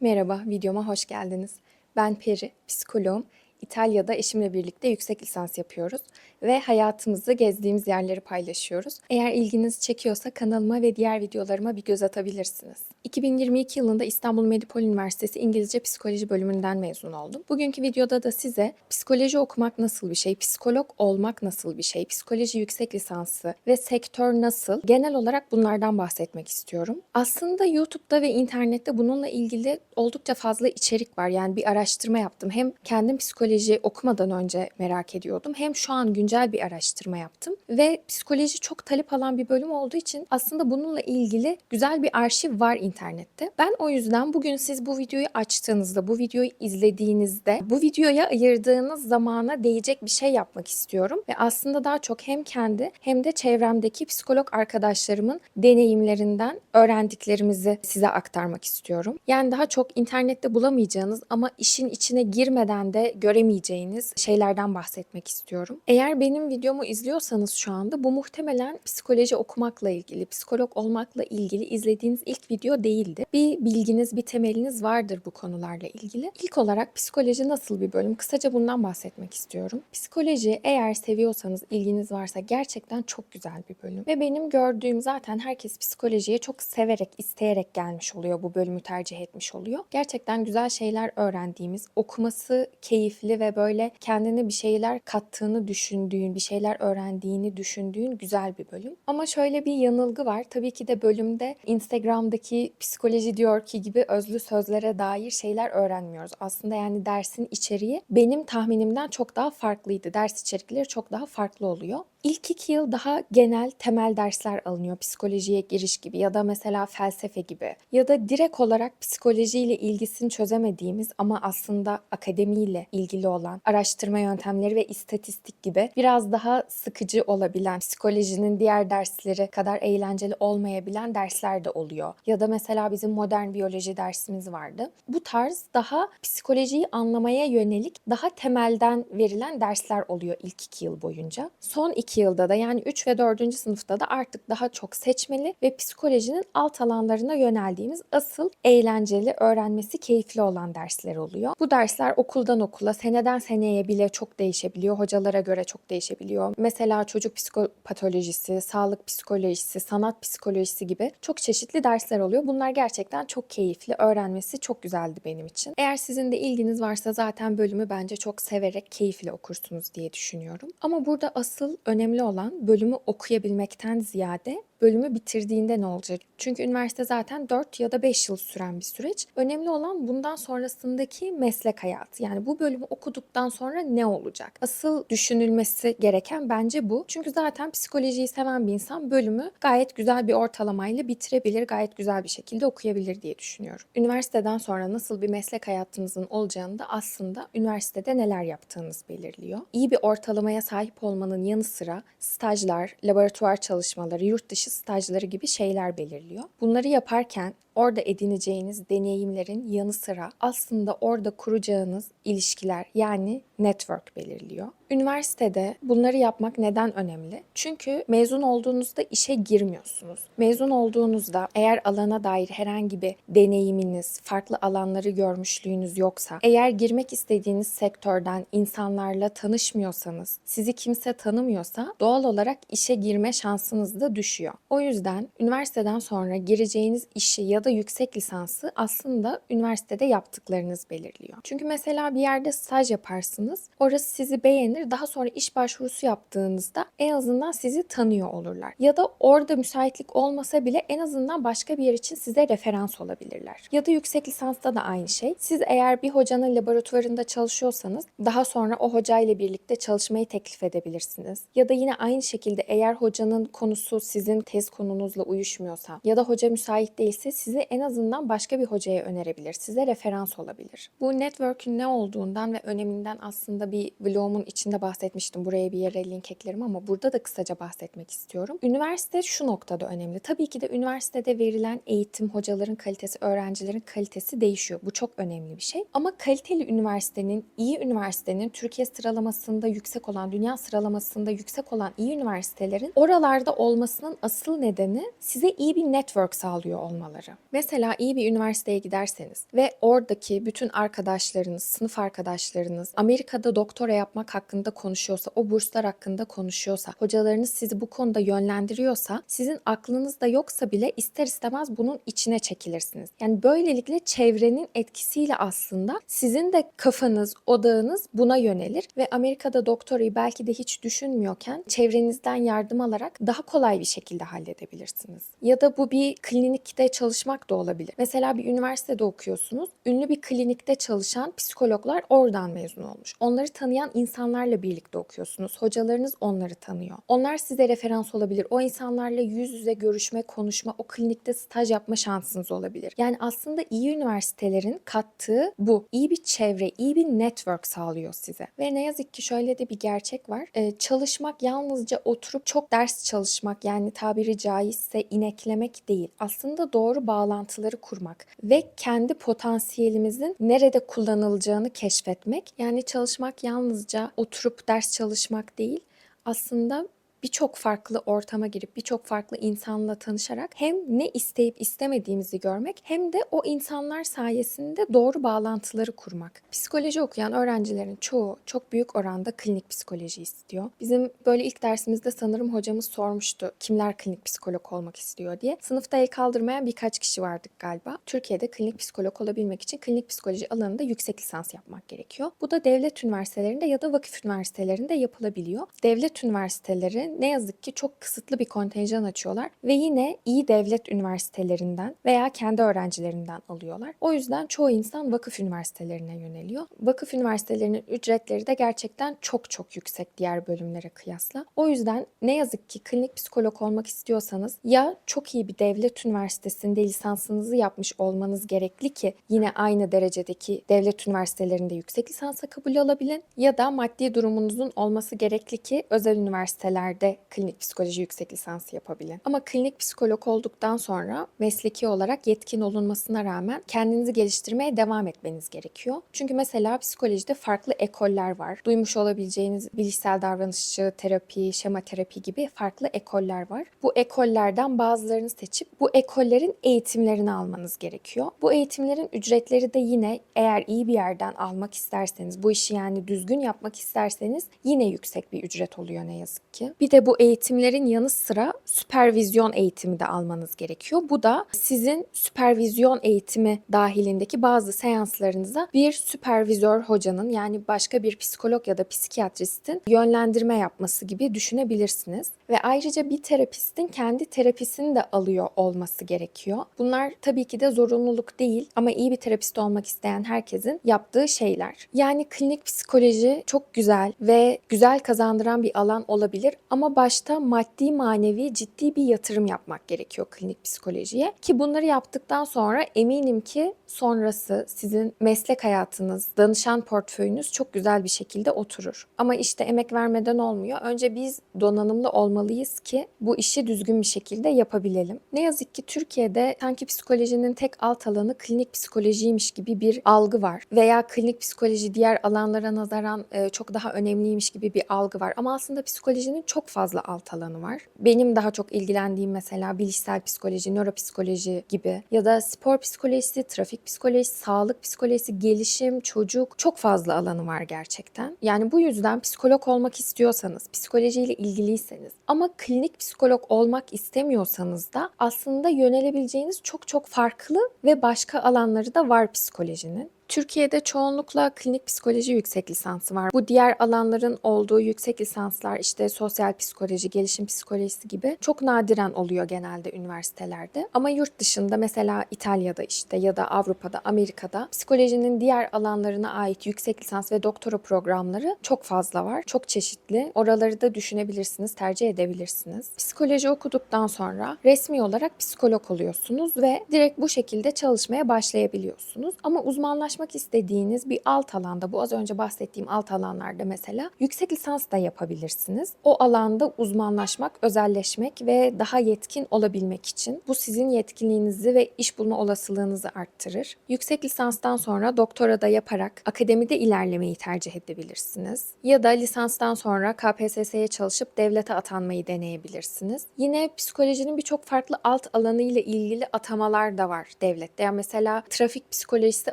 Merhaba, videoma hoş geldiniz. Ben Peri, psikoloğum. İtalya'da eşimle birlikte yüksek lisans yapıyoruz ve hayatımızı gezdiğimiz yerleri paylaşıyoruz. Eğer ilginizi çekiyorsa kanalıma ve diğer videolarıma bir göz atabilirsiniz. 2022 yılında İstanbul Medipol Üniversitesi İngilizce Psikoloji bölümünden mezun oldum. Bugünkü videoda da size psikoloji okumak nasıl bir şey, psikolog olmak nasıl bir şey, psikoloji yüksek lisansı ve sektör nasıl, genel olarak bunlardan bahsetmek istiyorum. Aslında YouTube'da ve internette bununla ilgili oldukça fazla içerik var. Yani bir araştırma yaptım. Hem kendim psikoloji okumadan önce merak ediyordum. Hem şu an güncel bir araştırma yaptım. Ve psikoloji çok talep alan bir bölüm olduğu için aslında bununla ilgili güzel bir arşiv var internette. Ben o yüzden bugün siz bu videoyu açtığınızda, bu videoyu izlediğinizde, bu videoya ayırdığınız zamana değecek bir şey yapmak istiyorum. Ve aslında daha çok hem kendi hem de çevremdeki psikolog arkadaşlarımın deneyimlerinden öğrendiklerimizi size aktarmak istiyorum. Yani daha çok internette bulamayacağınız ama işin içine girmeden de göremeyeceğiniz şeylerden bahsetmek istiyorum. Eğer benim videomu izliyorsanız şu anda bu muhtemelen psikoloji okumakla ilgili, psikolog olmakla ilgili izlediğiniz ilk video değildi. Bir bilginiz, bir temeliniz vardır bu konularla ilgili. İlk olarak psikoloji nasıl bir bölüm? Kısaca bundan bahsetmek istiyorum. Psikoloji eğer seviyorsanız, ilginiz varsa gerçekten çok güzel bir bölüm. Ve benim gördüğüm zaten herkes psikolojiye çok severek, isteyerek gelmiş oluyor. Bu bölümü tercih etmiş oluyor. Gerçekten güzel şeyler öğrendiğimiz, okuması keyifli ve böyle kendine bir şeyler kattığını düşündüğün, bir şeyler öğrendiğini düşündüğün güzel bir bölüm. Ama şöyle bir yanılgı var. Tabii ki de bölümde Instagram'daki psikoloji diyor ki gibi özlü sözlere dair şeyler öğrenmiyoruz. Aslında yani dersin içeriği benim tahminimden çok daha farklıydı. Ders içerikleri çok daha farklı oluyor. İlk iki yıl daha genel temel dersler alınıyor. Psikolojiye giriş gibi ya da mesela felsefe gibi. Ya da direkt olarak psikolojiyle ilgisini çözemediğimiz ama aslında akademiyle ilgili olan araştırma yöntemleri ve istatistik gibi biraz daha sıkıcı olabilen, psikolojinin diğer dersleri kadar eğlenceli olmayabilen dersler de oluyor. Ya da mesela bizim modern biyoloji dersimiz vardı. Bu tarz daha psikolojiyi anlamaya yönelik daha temelden verilen dersler oluyor ilk iki yıl boyunca. Son iki yılda da yani 3 ve 4. sınıfta da artık daha çok seçmeli ve psikolojinin alt alanlarına yöneldiğimiz asıl eğlenceli, öğrenmesi keyifli olan dersler oluyor. Bu dersler okuldan okula, seneden seneye bile çok değişebiliyor. Hocalara göre çok değişebiliyor. Mesela çocuk psikopatolojisi, sağlık psikolojisi, sanat psikolojisi gibi çok çeşitli dersler oluyor. Bunlar gerçekten çok keyifli. Öğrenmesi çok güzeldi benim için. Eğer sizin de ilginiz varsa zaten bölümü bence çok severek, keyifle okursunuz diye düşünüyorum. Ama burada asıl önemli olan bölümü okuyabilmekten ziyade bölümü bitirdiğinde ne olacak? Çünkü üniversite zaten 4 ya da 5 yıl süren bir süreç. Önemli olan bundan sonrasındaki meslek hayatı. Yani bu bölümü okuduktan sonra ne olacak? Asıl düşünülmesi gereken bence bu. Çünkü zaten psikolojiyi seven bir insan bölümü gayet güzel bir ortalamayla bitirebilir, gayet güzel bir şekilde okuyabilir diye düşünüyorum. Üniversiteden sonra nasıl bir meslek hayatınızın olacağını da aslında üniversitede neler yaptığınız belirliyor. İyi bir ortalamaya sahip olmanın yanı sıra stajlar, laboratuvar çalışmaları, yurt dışı stajları gibi şeyler belirliyor. Bunları yaparken orada edineceğiniz deneyimlerin yanı sıra aslında orada kuracağınız ilişkiler yani network belirliyor. Üniversitede bunları yapmak neden önemli? Çünkü mezun olduğunuzda işe girmiyorsunuz. Mezun olduğunuzda eğer alana dair herhangi bir deneyiminiz, farklı alanları görmüşlüğünüz yoksa, eğer girmek istediğiniz sektörden insanlarla tanışmıyorsanız, sizi kimse tanımıyorsa doğal olarak işe girme şansınız da düşüyor. O yüzden üniversiteden sonra gireceğiniz işi ya da yüksek lisansı aslında üniversitede yaptıklarınız belirliyor. Çünkü mesela bir yerde staj yaparsınız, orası sizi beğenir daha sonra iş başvurusu yaptığınızda en azından sizi tanıyor olurlar. Ya da orada müsaitlik olmasa bile en azından başka bir yer için size referans olabilirler. Ya da yüksek lisansta da aynı şey. Siz eğer bir hocanın laboratuvarında çalışıyorsanız daha sonra o hocayla birlikte çalışmayı teklif edebilirsiniz. Ya da yine aynı şekilde eğer hocanın konusu sizin tez konunuzla uyuşmuyorsa ya da hoca müsait değilse sizi en azından başka bir hocaya önerebilir. Size referans olabilir. Bu network'ün ne olduğundan ve öneminden aslında bir vlogumun içinde bahsetmiştim. Buraya bir yere link eklerim ama burada da kısaca bahsetmek istiyorum. Üniversite şu noktada önemli. Tabii ki de üniversitede verilen eğitim, hocaların kalitesi, öğrencilerin kalitesi değişiyor. Bu çok önemli bir şey. Ama kaliteli üniversitenin, iyi üniversitenin Türkiye sıralamasında yüksek olan, dünya sıralamasında yüksek olan iyi üniversitelerin oralarda olmasının asıl nedeni size iyi bir network sağlıyor olmaları. Mesela iyi bir üniversiteye giderseniz ve oradaki bütün arkadaşlarınız, sınıf arkadaşlarınız Amerika'da doktora yapmak hakkında konuşuyorsa, o burslar hakkında konuşuyorsa, hocalarınız sizi bu konuda yönlendiriyorsa, sizin aklınızda yoksa bile ister istemez bunun içine çekilirsiniz. Yani böylelikle çevrenin etkisiyle aslında sizin de kafanız, odağınız buna yönelir ve Amerika'da doktorayı belki de hiç düşünmüyorken çevrenizden yardım alarak daha kolay bir şekilde halledebilirsiniz. Ya da bu bir klinikte çalışmak da olabilir. Mesela bir üniversitede okuyorsunuz. Ünlü bir klinikte çalışan psikologlar oradan mezun olmuş. Onları tanıyan insanlarla birlikte okuyorsunuz. Hocalarınız onları tanıyor. Onlar size referans olabilir. O insanlarla yüz yüze görüşme, konuşma, o klinikte staj yapma şansınız olabilir. Yani aslında iyi üniversitelerin kattığı bu. İyi bir çevre, iyi bir network sağlıyor size. Ve ne yazık ki şöyle de bir gerçek var. Ee, çalışmak yalnızca oturup çok ders çalışmak yani tabiri caizse ineklemek değil. Aslında doğru bağlantıları kurmak ve kendi potansiyelimizin nerede kullanılacağını keşfetmek. Yani çalışmak yalnızca oturup ders çalışmak değil. Aslında birçok farklı ortama girip birçok farklı insanla tanışarak hem ne isteyip istemediğimizi görmek hem de o insanlar sayesinde doğru bağlantıları kurmak. Psikoloji okuyan öğrencilerin çoğu çok büyük oranda klinik psikoloji istiyor. Bizim böyle ilk dersimizde sanırım hocamız sormuştu kimler klinik psikolog olmak istiyor diye. Sınıfta el kaldırmayan birkaç kişi vardık galiba. Türkiye'de klinik psikolog olabilmek için klinik psikoloji alanında yüksek lisans yapmak gerekiyor. Bu da devlet üniversitelerinde ya da vakıf üniversitelerinde yapılabiliyor. Devlet üniversiteleri ne yazık ki çok kısıtlı bir kontenjan açıyorlar ve yine iyi devlet üniversitelerinden veya kendi öğrencilerinden alıyorlar. O yüzden çoğu insan vakıf üniversitelerine yöneliyor. Vakıf üniversitelerinin ücretleri de gerçekten çok çok yüksek diğer bölümlere kıyasla. O yüzden ne yazık ki klinik psikolog olmak istiyorsanız ya çok iyi bir devlet üniversitesinde lisansınızı yapmış olmanız gerekli ki yine aynı derecedeki devlet üniversitelerinde yüksek lisansa kabul alabilin ya da maddi durumunuzun olması gerekli ki özel üniversitelerde klinik psikoloji yüksek lisansı yapabilin. Ama klinik psikolog olduktan sonra mesleki olarak yetkin olunmasına rağmen kendinizi geliştirmeye devam etmeniz gerekiyor. Çünkü mesela psikolojide farklı ekoller var. Duymuş olabileceğiniz bilişsel davranışçı terapi, şema terapi gibi farklı ekoller var. Bu ekollerden bazılarını seçip bu ekollerin eğitimlerini almanız gerekiyor. Bu eğitimlerin ücretleri de yine eğer iyi bir yerden almak isterseniz, bu işi yani düzgün yapmak isterseniz yine yüksek bir ücret oluyor ne yazık ki. Bir de bu eğitimlerin yanı sıra süpervizyon eğitimi de almanız gerekiyor. Bu da sizin süpervizyon eğitimi dahilindeki bazı seanslarınıza bir süpervizör hocanın yani başka bir psikolog ya da psikiyatristin yönlendirme yapması gibi düşünebilirsiniz. Ve ayrıca bir terapistin kendi terapisini de alıyor olması gerekiyor. Bunlar tabii ki de zorunluluk değil ama iyi bir terapist olmak isteyen herkesin yaptığı şeyler. Yani klinik psikoloji çok güzel ve güzel kazandıran bir alan olabilir ama başta maddi manevi ciddi bir yatırım yapmak gerekiyor klinik psikolojiye. Ki bunları yaptıktan sonra eminim ki sonrası sizin meslek hayatınız, danışan portföyünüz çok güzel bir şekilde oturur. Ama işte emek vermeden olmuyor. Önce biz donanımlı olmalıyız ki bu işi düzgün bir şekilde yapabilelim. Ne yazık ki Türkiye'de sanki psikolojinin tek alt alanı klinik psikolojiymiş gibi bir algı var. Veya klinik psikoloji diğer alanlara nazaran e, çok daha önemliymiş gibi bir algı var. Ama aslında psikolojinin çok fazla alt alanı var. Benim daha çok ilgilendiğim mesela bilişsel psikoloji, nöropsikoloji gibi ya da spor psikolojisi, trafik psikolojisi, sağlık psikolojisi, gelişim, çocuk çok fazla alanı var gerçekten. Yani bu yüzden psikolog olmak istiyorsanız, psikolojiyle ilgiliyseniz ama klinik psikolog olmak istemiyorsanız da aslında yönelebileceğiniz çok çok farklı ve başka alanları da var psikolojinin. Türkiye'de çoğunlukla klinik psikoloji yüksek lisansı var. Bu diğer alanların olduğu yüksek lisanslar işte sosyal psikoloji, gelişim psikolojisi gibi çok nadiren oluyor genelde üniversitelerde. Ama yurt dışında mesela İtalya'da işte ya da Avrupa'da, Amerika'da psikolojinin diğer alanlarına ait yüksek lisans ve doktora programları çok fazla var. Çok çeşitli. Oraları da düşünebilirsiniz, tercih edebilirsiniz. Psikoloji okuduktan sonra resmi olarak psikolog oluyorsunuz ve direkt bu şekilde çalışmaya başlayabiliyorsunuz. Ama uzmanlaşmak uzmanlaşmak istediğiniz bir alt alanda, bu az önce bahsettiğim alt alanlarda mesela yüksek lisans da yapabilirsiniz. O alanda uzmanlaşmak, özelleşmek ve daha yetkin olabilmek için bu sizin yetkinliğinizi ve iş bulma olasılığınızı arttırır. Yüksek lisanstan sonra doktora da yaparak akademide ilerlemeyi tercih edebilirsiniz. Ya da lisanstan sonra KPSS'ye çalışıp devlete atanmayı deneyebilirsiniz. Yine psikolojinin birçok farklı alt alanı ile ilgili atamalar da var devlette. Yani mesela trafik psikolojisi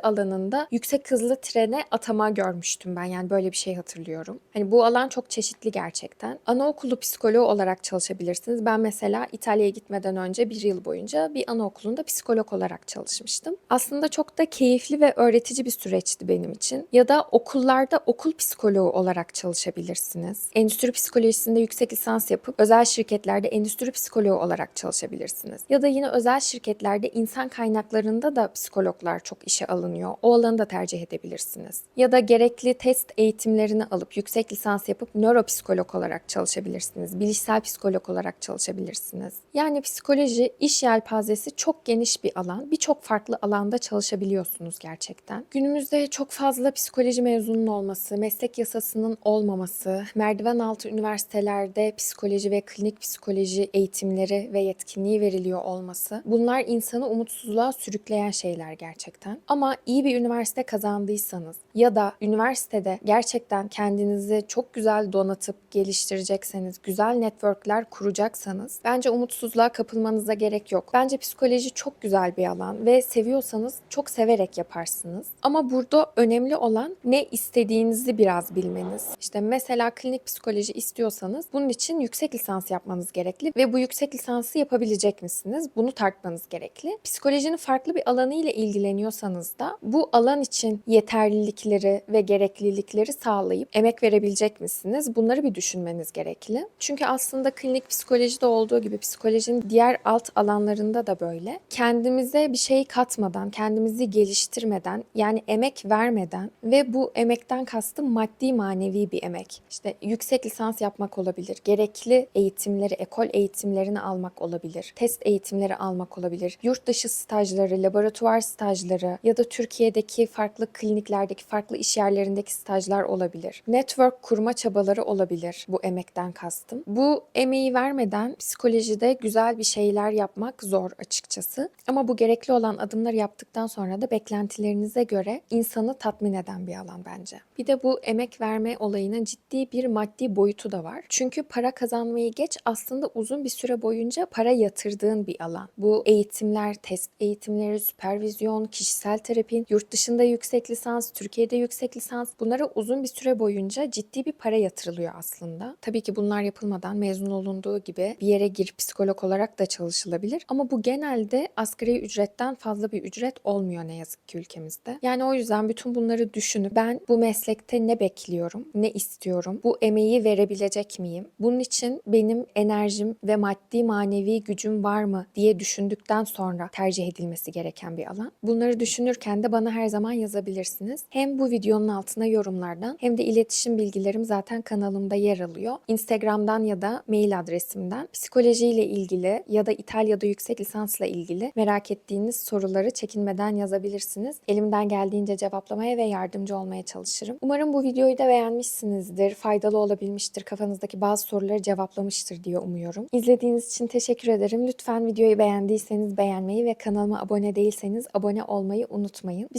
alanında yüksek hızlı trene atama görmüştüm ben. Yani böyle bir şey hatırlıyorum. Hani bu alan çok çeşitli gerçekten. Anaokulu psikoloğu olarak çalışabilirsiniz. Ben mesela İtalya'ya gitmeden önce bir yıl boyunca bir anaokulunda psikolog olarak çalışmıştım. Aslında çok da keyifli ve öğretici bir süreçti benim için. Ya da okullarda okul psikoloğu olarak çalışabilirsiniz. Endüstri psikolojisinde yüksek lisans yapıp özel şirketlerde endüstri psikoloğu olarak çalışabilirsiniz. Ya da yine özel şirketlerde insan kaynaklarında da psikologlar çok işe alınıyor. O alanı da tercih edebilirsiniz. Ya da gerekli test eğitimlerini alıp yüksek lisans yapıp nöropsikolog olarak çalışabilirsiniz. Bilişsel psikolog olarak çalışabilirsiniz. Yani psikoloji iş yelpazesi çok geniş bir alan. Birçok farklı alanda çalışabiliyorsunuz gerçekten. Günümüzde çok fazla psikoloji mezununun olması, meslek yasasının olmaması, merdiven altı üniversitelerde psikoloji ve klinik psikoloji eğitimleri ve yetkinliği veriliyor olması. Bunlar insanı umutsuzluğa sürükleyen şeyler gerçekten. Ama iyi bir üniversite kazandıysanız ya da üniversitede gerçekten kendinizi çok güzel donatıp geliştirecekseniz, güzel networkler kuracaksanız bence umutsuzluğa kapılmanıza gerek yok. Bence psikoloji çok güzel bir alan ve seviyorsanız çok severek yaparsınız. Ama burada önemli olan ne istediğinizi biraz bilmeniz. İşte mesela klinik psikoloji istiyorsanız bunun için yüksek lisans yapmanız gerekli ve bu yüksek lisansı yapabilecek misiniz? Bunu tartmanız gerekli. Psikolojinin farklı bir alanı ile ilgileniyorsanız da bu alan için yeterlilikleri ve gereklilikleri sağlayıp emek verebilecek misiniz? Bunları bir düşünmeniz gerekli. Çünkü aslında klinik psikolojide olduğu gibi psikolojinin diğer alt alanlarında da böyle. Kendimize bir şey katmadan, kendimizi geliştirmeden, yani emek vermeden ve bu emekten kastım maddi manevi bir emek. İşte yüksek lisans yapmak olabilir, gerekli eğitimleri, ekol eğitimlerini almak olabilir, test eğitimleri almak olabilir, yurt dışı stajları, laboratuvar stajları ya da Türkiye'deki farklı kliniklerdeki, farklı iş yerlerindeki stajlar olabilir. Network kurma çabaları olabilir bu emekten kastım. Bu emeği vermeden psikolojide güzel bir şeyler yapmak zor açıkçası. Ama bu gerekli olan adımları yaptıktan sonra da beklentilerinize göre insanı tatmin eden bir alan bence. Bir de bu emek verme olayının ciddi bir maddi boyutu da var. Çünkü para kazanmayı geç aslında uzun bir süre boyunca para yatırdığın bir alan. Bu eğitimler, test eğitimleri, süpervizyon, kişisel terapin, yurt dışında yüksek lisans, Türkiye'de yüksek lisans bunlara uzun bir süre boyunca ciddi bir para yatırılıyor aslında. Tabii ki bunlar yapılmadan mezun olunduğu gibi bir yere girip psikolog olarak da çalışılabilir. Ama bu genelde asgari ücretten fazla bir ücret olmuyor ne yazık ki ülkemizde. Yani o yüzden bütün bunları düşünüp ben bu meslekte ne bekliyorum, ne istiyorum, bu emeği verebilecek miyim? Bunun için benim enerjim ve maddi manevi gücüm var mı diye düşündükten sonra tercih edilmesi gereken bir alan. Bunları düşünürken de bana her zaman yazabilirsiniz. Hem bu videonun altına yorumlardan hem de iletişim bilgilerim zaten kanalımda yer alıyor. Instagram'dan ya da mail adresimden psikolojiyle ilgili ya da İtalya'da yüksek lisansla ilgili merak ettiğiniz soruları çekinmeden yazabilirsiniz. Elimden geldiğince cevaplamaya ve yardımcı olmaya çalışırım. Umarım bu videoyu da beğenmişsinizdir, faydalı olabilmiştir, kafanızdaki bazı soruları cevaplamıştır diye umuyorum. İzlediğiniz için teşekkür ederim. Lütfen videoyu beğendiyseniz beğenmeyi ve kanalıma abone değilseniz abone olmayı unutmayın. Bir